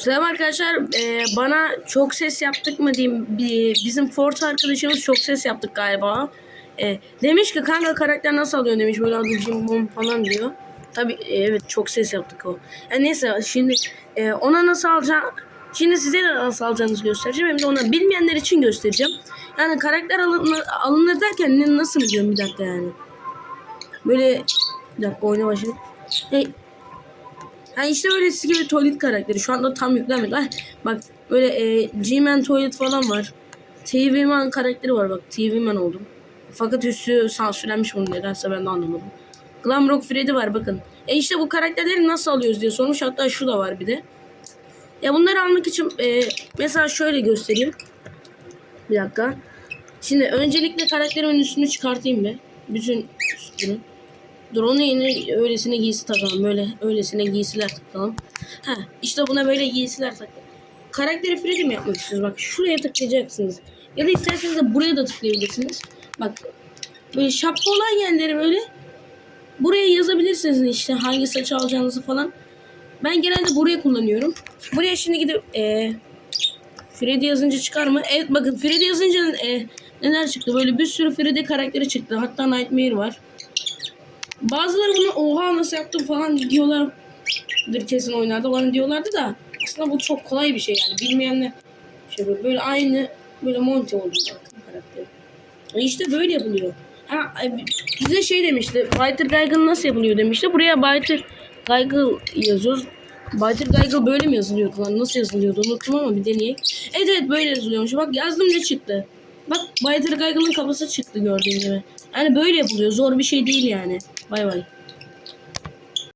Selam arkadaşlar. Ee, bana çok ses yaptık mı diyeyim. Bizim Fort arkadaşımız çok ses yaptık galiba. Ee, demiş ki kanka karakter nasıl alıyor demiş. Böyle adı Bom falan diyor. Tabi evet çok ses yaptık o. Yani neyse şimdi e, ona nasıl alacağım. Şimdi size de nasıl alacağınızı göstereceğim. Hem de ona bilmeyenler için göstereceğim. Yani karakter alınır, alınır derken nasıl biliyorum bir dakika yani. Böyle bir dakika oyuna başladık. Hey, Ha işte böyle gibi tuvalet karakteri. Şu anda tam yüklenmedi. Ah, bak böyle e, G-Man tuvalet falan var. TV-Man karakteri var bak. TV-Man oldum. Fakat üstü sansürlenmiş bunu nedense ben de anlamadım. Glamrock Freddy var bakın. E işte bu karakterleri nasıl alıyoruz diye sormuş. Hatta şu da var bir de. Ya bunları almak için e, mesela şöyle göstereyim. Bir dakika. Şimdi öncelikle karakterimin üstünü çıkartayım bir. Bütün üstünü. Dur onu yine öylesine giysi takalım. Böyle öylesine giysiler takalım. Ha işte buna böyle giysiler takalım. Karakteri Freddy mi yapmak istiyoruz? Bak şuraya tıklayacaksınız. Ya da isterseniz de buraya da tıklayabilirsiniz. Bak böyle şapka olan yerleri böyle buraya yazabilirsiniz işte hangi saçı alacağınızı falan. Ben genelde buraya kullanıyorum. Buraya şimdi gidip e, Freddy yazınca çıkar mı? Evet bakın Freddy yazınca e, neler çıktı? Böyle bir sürü Freddy karakteri çıktı. Hatta Nightmare var. Bazıları bunu oha nasıl yaptım falan diyorlardır kesin oyunlarda. Bana diyorlardı da aslında bu çok kolay bir şey yani. Bilmeyenler şey böyle, böyle aynı böyle monte oldu karakteri. E işte böyle yapılıyor. Ha, e, bize şey demişti. Biter Geiger nasıl yapılıyor demişti. Buraya Biter Geiger yazıyoruz. Biter Geiger böyle mi yazılıyordu lan? Nasıl yazılıyordu unuttum ama bir deneyeyim. Evet evet böyle yazılıyormuş. Bak yazdım ne çıktı. Bak Biter Geiger'ın kafası çıktı gördüğün gibi. Yani böyle yapılıyor. Zor bir şey değil yani. Bay bay.